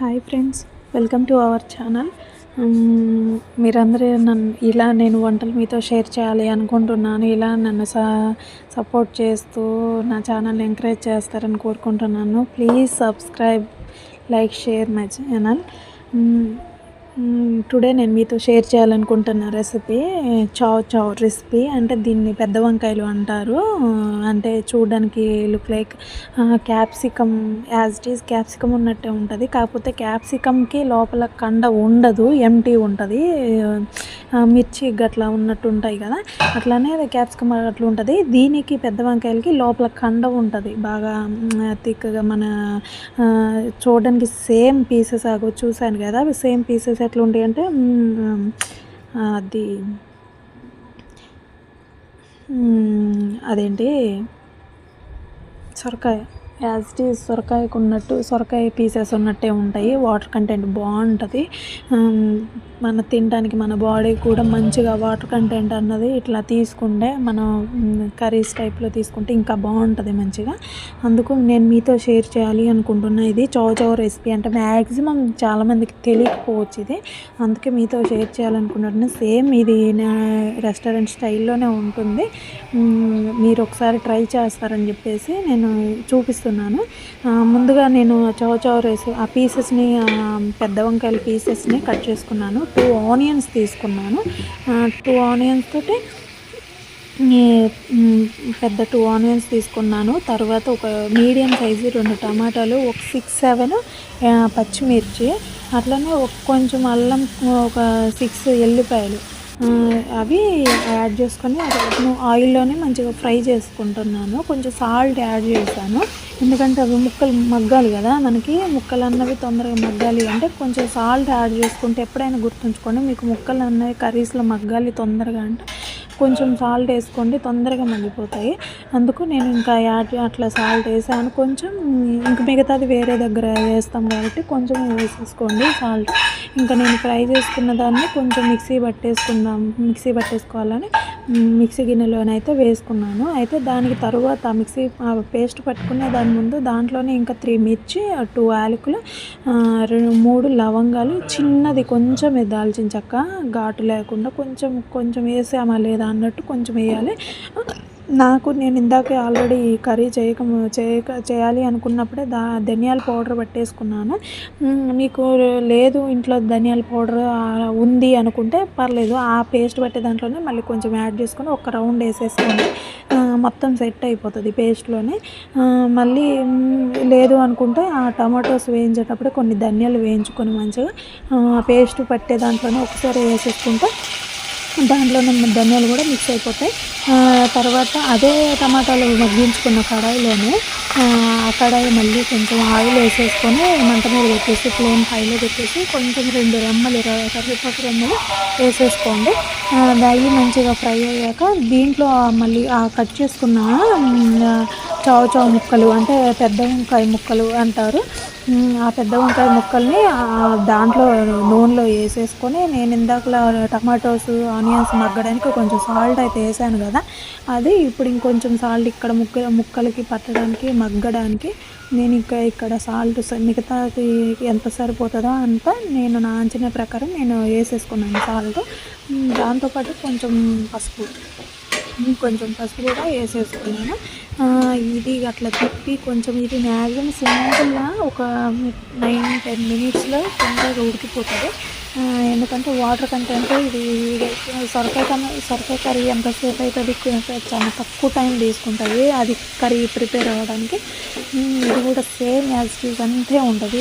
Hi friends welcome to our channel మీరందరూ నన్ను ఇలా నేను వంటలు మీతో షేర్ చేయాలి అనుకుంటున్నాను. ఇలా నన్ను స సపోర్ట్ చేస్తూ నా ఛానల్ని ఎంకరేజ్ చేస్తారని కోరుకుంటున్నాను. Please subscribe like share my channel today నేను మీతో షేర్ చేయాలనుకుంటున్న రెసిపీ చావ్ చావ్ రెసిపీ అంటే దీన్ని పెద్ద వంకాయలు అంటారు. అంటే చూడడానికి look like capsicum as it is capsicum ఉన్నట్టే ఉంటుంది. కాకపోతే క్యాప్సికమ్కి లోపల కండ ఉండదు ఎంటీ ఉంటుంది. మిర్చి గట్లా ఉన్నట్టు ఉంటాయి కదా. అట్లానే క్యాప్సికమ్ అట్లా ఉంటుంది. దీనికి పెద్ద వంకాయలకి లోపల కండ ఉంటుంది. బాగా థిక్గా మన చూడడానికి సేమ్ పీసెస్ ఆగో చూశాను కదా. సేమ్ పీసెస్ ఎట్లా ఉంటాయి అంటే అది అదేంటి సొరకాయ. యాజ్ ఇట్ ఈజ్ సొరకాయకు ఉన్నట్టు సొరకాయ పీసెస్ ఉన్నట్టే ఉంటాయి. వాటర్ కంటెంట్ బాగుంటుంది. మన తినడానికి మన బాడీ కూడా మంచిగా వాటర్ కంటెంట్ అన్నది ఇట్లా తీసుకుంటే మనం కర్రీస్ టైప్లో తీసుకుంటే ఇంకా బాగుంటుంది మంచిగా. అందుకు నేను మీతో షేర్ చేయాలి అనుకుంటున్నా. ఇది చౌ రెసిపీ అంటే మ్యాక్సిమం చాలామందికి తెలియకపోవచ్చు ఇది. అందుకే మీతో షేర్ చేయాలనుకుంటున్నా. సేమ్ ఇది రెస్టారెంట్ స్టైల్లోనే ఉంటుంది. మీరు ఒకసారి ట్రై చేస్తారని చెప్పేసి నేను చూపిస్తున్నాను. ముందుగా నేను చౌచౌ చౌ ఆ పీసెస్ని పెద్ద వంకాయల పీసెస్ని కట్ చేసుకున్నాను. టూ ఆనియన్స్ తీసుకున్నాను. టూ ఆనియన్స్ తోటి పెద్ద టూ ఆనియన్స్ తీసుకున్నాను. తర్వాత ఒక మీడియం సైజు రెండు టమాటాలు ఒక సిక్స్ సెవెన్ పచ్చిమిర్చి అట్లనే ఒక కొంచెం అల్లం ఒక సిక్స్ ఎల్లిపాయలు. అవి యాడ్ చేసుకొని అది ఆయిల్లోనే మంచిగా ఫ్రై చేసుకుంటున్నాను. కొంచెం సాల్ట్ యాడ్ చేశాను. ఎందుకంటే అవి ముక్కలు మగ్గాలి కదా మనకి ముక్కలు అన్నవి తొందరగా మగ్గాలి అంటే కొంచెం సాల్ట్ యాడ్ చేసుకుంటే ఎప్పుడైనా గుర్తుంచుకోండి మీకు ముక్కలు అన్నవి కర్రీస్లో మగ్గాలి తొందరగా అంటే కొంచెం సాల్ట్ వేసుకోండి తొందరగా మగ్గిపోతాయి అందుకు నేను ఇంకా యాడ్ అట్లా సాల్ట్ వేసాను. కొంచెం ఇంక మిగతాది వేరే దగ్గర వేస్తాం కాబట్టి కొంచెం వేసేసుకోండి సాల్ట్ ఇంకా నేను ఫ్రై చేసుకున్న దాన్ని కొంచెం మిక్సీ పట్టేసుకుందాం మిక్సీ పట్టేసుకోవాలని మిక్సీ గిన్నెలోనైతే వేసుకున్నాను. అయితే దానికి తరువాత మిక్సీ పేస్ట్ పట్టుకునే దాని ముందు దాంట్లోనే ఇంకా త్రీ మిర్చి టూ యాలకులు రెండు మూడు లవంగాలు చిన్నది కొంచెం దాల్చిన చెక్క ఘాటు లేకుండా కొంచెం కొంచెం వేసామా లేదా అన్నట్టు కొంచెం వేయాలి. నాకు నేను ఇందాకే ఆల్రెడీ కర్రీ చేయక చేయక చేయాలి అనుకున్నప్పుడే దా ధనియాల పౌడర్ పట్టేసుకున్నాను. మీకు లేదు ఇంట్లో ధనియాల పౌడర్ ఉంది అనుకుంటే పర్లేదు. ఆ పేస్ట్ పట్టే దాంట్లోనే మళ్ళీ కొంచెం యాడ్ చేసుకొని ఒక రౌండ్ వేసేసుకోండి మొత్తం సెట్ అయిపోతుంది పేస్ట్లోనే. మళ్ళీ లేదు అనుకుంటే ఆ టమాటోస్ వేయించేటప్పుడు కొన్ని ధనియాలు వేయించుకొని మంచిగా పేస్ట్ పట్టే దాంట్లోనే ఒకసారి వేసేసుకుంటే దాంట్లో ధనియాలు కూడా మిక్స్ అయిపోతాయి. తర్వాత అదే టమాటాలు మగ్గించుకున్న కడాయిలోనే ఆ కడాయి మళ్ళీ కొంచెం ఆయిల్ వేసేసుకొని మంట మీద పెట్టేసి ఫ్లేమ్ హైలో పెట్టేసి కొంచెం రెండు రెమ్మలు కరివేపాకు రెమ్మలు వేసేసుకోండి. అవి మంచిగా ఫ్రై అయ్యాక దీంట్లో మళ్ళీ కట్ చేసుకున్న చావు చావు ముక్కలు అంటే పెద్ద వంకాయ ముక్కలు అంటారు. ఆ పెద్ద వంకాయ ముక్కల్ని దాంట్లో నూనెలో వేసేసుకొని నేను ఇందాకలా టమాటోస్ ఆనియన్స్ మగ్గడానికి కొంచెం సాల్ట్ అయితే వేసాను కదా అది ఇప్పుడు ఇంకొంచెం సాల్ట్ ఇక్కడ ముక్క ముక్కలకి పట్టడానికి మగ్గడానికి నేను ఇంకా ఇక్కడ సాల్ట్ మిగతాది ఎంత సరిపోతుందో అంత నేను నా అంచనా ప్రకారం నేను వేసేసుకున్నాను సాల్ట్. దాంతోపాటు కొంచెం పసుపు. కొంచెం పసుపు కూడా వేసేసుకున్నాను. ఇది అట్లా తిప్పి కొంచెం ఇది మ్యాక్సిమం సింపుల్గా ఒక నైన్ టెన్ మినిట్స్లో తొందరగా ఉడికిపోతుంది. ఎందుకంటే వాటర్ కంటెంట్ ఇది సొరకాయ కన్నా సొరకాయ కర్రీ ఎంతసేపు అవుతుంది చాలా తక్కువ టైం తీసుకుంటుంది. అది కర్రీ ప్రిపేర్ అవ్వడానికి. ఇది కూడా సేమ్ యాజ్ అంతే ఉంటుంది.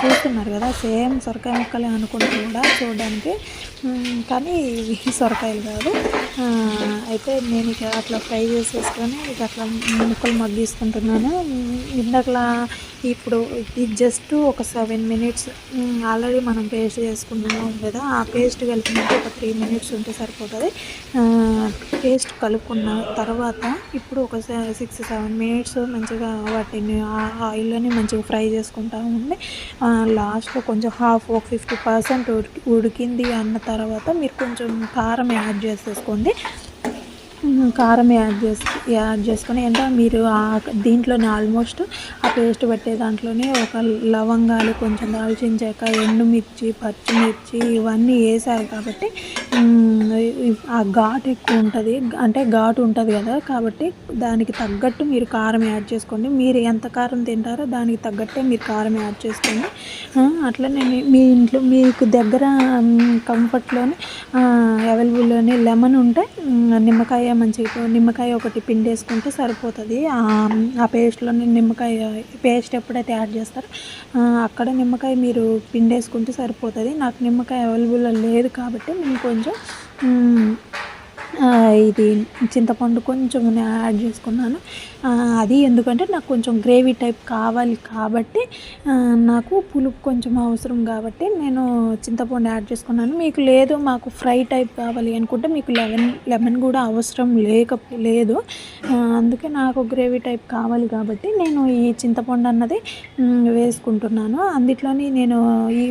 చూస్తున్నారు కదా సేమ్ సొరకాయ ముక్కలే అనుకుంటూ కూడా చూడడానికి. కానీ సొరకాయలు కాదు. అయితే నేను ఇక అట్లా ఫ్రై చేసేసుకొని ఇక అట్లా ముక్కలు మగ్గిస్తుంటున్నాను ఇందట్లా ఇప్పుడు ఇది జస్ట్ ఒక సెవెన్ మినిట్స్ ఆల్రెడీ మనం పేస్ట్ చేసుకుంటున్నాం కదా ఆ పేస్ట్ కలిపినట్టు ఒక త్రీ మినిట్స్ ఉంటే సరిపోతుంది. పేస్ట్ కలుపుకున్న తర్వాత ఇప్పుడు ఒక సిక్స్ సెవెన్ మినిట్స్ మంచిగా వాటిని ఆయిల్లోనే మంచిగా ఫ్రై చేసుకుంటా ఉండి లాస్ట్లో కొంచెం హాఫ్ ఒక ఫిఫ్టీ పర్సెంట్ ఉడికి ఉడికింది అన్న తర్వాత మీరు కొంచెం కారం యాడ్ చేసేసుకోండి. కారం యాడ్ చేసు యాడ్ చేసుకొని అంటే మీరు దీంట్లోనే ఆల్మోస్ట్ ఆ పేస్ట్ పెట్టే దాంట్లోనే ఒక లవంగాలు కొంచెం దాల్చిన చెక్క ఎండుమిర్చి పచ్చిమిర్చి ఇవన్నీ వేసారు కాబట్టి ఆ ఘాటు ఎక్కువ ఉంటుంది. అంటే ఘాటు ఉంటుంది కదా కాబట్టి దానికి తగ్గట్టు మీరు కారం యాడ్ చేసుకోండి. మీరు ఎంత కారం తింటారో దానికి తగ్గట్టే మీరు కారం యాడ్ చేసుకోండి. అట్లనే మీ ఇంట్లో మీకు దగ్గర కంఫర్ట్లోనే అవైలబుల్లోనే లెమన్ ఉంటే నిమ్మకాయ మంచిగా నిమ్మకాయ ఒకటి పిండేసుకుంటే సరిపోతుంది. ఆ పేస్ట్లోనే నిమ్మకాయ పేస్ట్ ఎప్పుడైతే యాడ్ చేస్తారో అక్కడ నిమ్మకాయ మీరు పిండేసుకుంటే సరిపోతుంది. నాకు నిమ్మకాయ అవైలబుల్ లేదు కాబట్టి నేను కొంచెం 嗯。ఇది చింతపండు కొంచెం యాడ్ చేసుకున్నాను. అది ఎందుకంటే నాకు కొంచెం గ్రేవీ టైప్ కావాలి కాబట్టి నాకు పులుపు కొంచెం అవసరం కాబట్టి నేను చింతపండు యాడ్ చేసుకున్నాను. మీకు లేదు మాకు ఫ్రై టైప్ కావాలి అనుకుంటే మీకు లెమన్ లెమన్ కూడా అవసరం లేక లేదు. అందుకే నాకు గ్రేవీ టైప్ కావాలి కాబట్టి నేను ఈ చింతపండు అన్నది వేసుకుంటున్నాను. అందులోని నేను ఈ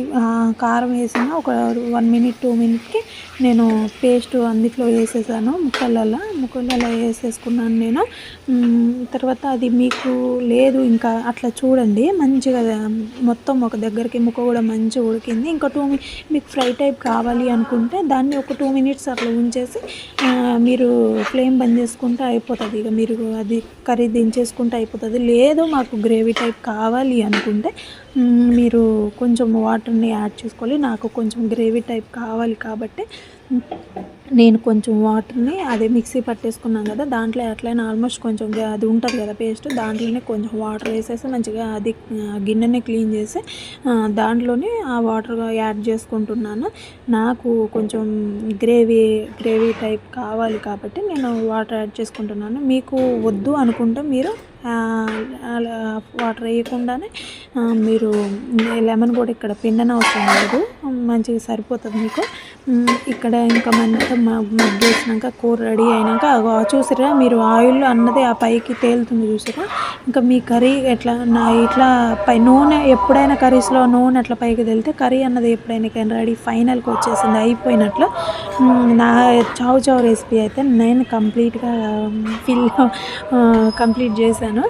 కారం వేసిన ఒక వన్ మినిట్ టూ మినిట్కి నేను పేస్ట్ అందులో వేసేసాను ముక్కలలో ముక్కలలో వేసేసుకున్నాను నేను. తర్వాత అది మీకు లేదు ఇంకా అట్లా చూడండి. మంచిగా మొత్తం ఒక దగ్గరికి ముక్క కూడా మంచిగా ఉడికింది. ఇంకా టూ మీకు ఫ్రై టైప్ కావాలి అనుకుంటే దాన్ని ఒక టూ మినిట్స్ అట్లా ఉంచేసి మీరు ఫ్లేమ్ బంద్ చేసుకుంటే అయిపోతుంది. ఇక మీరు అది కర్రీ దించేసుకుంటే అయిపోతుంది. లేదు మాకు గ్రేవీ టైప్ కావాలి అనుకుంటే మీరు కొంచెం వాటర్ని యాడ్ చేసుకోవాలి. నాకు కొంచెం గ్రేవీ టైప్ కావాలి కాబట్టి నేను కొంచెం వాటర్ని అదే మిక్సీ పట్టేసుకున్నాను కదా దాంట్లో ఎట్లయినా ఆల్మోస్ట్ కొంచెం అది ఉంటుంది కదా పేస్ట్ దాంట్లోనే కొంచెం వాటర్ వేసేసి మంచిగా అది గిన్నెని క్లీన్ చేసి దాంట్లోనే ఆ వాటర్ యాడ్ చేసుకుంటున్నాను. నాకు కొంచెం గ్రేవీ గ్రేవీ టైప్ కావాలి కాబట్టి నేను వాటర్ యాడ్ చేసుకుంటున్నాను. మీకు వద్దు అనుకుంటే మీరు వాటర్ వేయకుండానే మీరు లెమన్ కూడా ఇక్కడ పిండన అవసరం లేదు. మంచిగా సరిపోతుంది మీకు. ఇక్కడ ఇంకా మంచిగా మగ్గేసినాక కూర రెడీ అయినాక చూసారా మీరు ఆయిల్ అన్నది ఆ పైకి తేలుతుంది చూసారా ఇంకా మీ కర్రీ ఎట్లా నా ఇట్లా పై నూనె ఎప్పుడైనా కర్రీస్లో నూనె అట్లా పైకి తెలితే కర్రీ అన్నది ఎప్పుడైనా కానీ రెడీ ఫైనల్కి వచ్చేసింది అయిపోయినట్లు. నా చావు చావు రెసిపీ అయితే నేను కంప్లీట్గా ఫిల్ కంప్లీట్ చేశాను.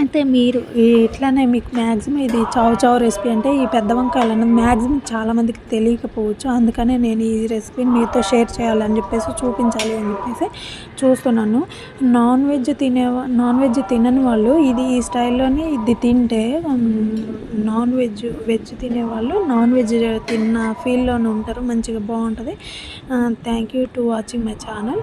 అయితే మీరు ఇట్లానే మీకు మ్యాక్సిమం ఇది చావు చావు రెసిపీ అంటే ఈ పెద్ద వంకాయలు అన్నది మ్యాక్సిమం చాలామందికి తెలియకపోవచ్చు. అందుకనే నేను ఈ రెసిపీని మీతో షేర్ చేయాలని చెప్పేసి చూపించాలి అని చెప్పేసి చూస్తున్నాను. నాన్ వెజ్ తినే నాన్ వెజ్ తినని వాళ్ళు ఇది ఈ స్టైల్లోనే ఇది తింటే నాన్ వెజ్ వెజ్ తినేవాళ్ళు నాన్ వెజ్ తిన్న ఫీల్లోనే ఉంటారు మంచిగా బాగుంటుంది. Thank you to watching my channel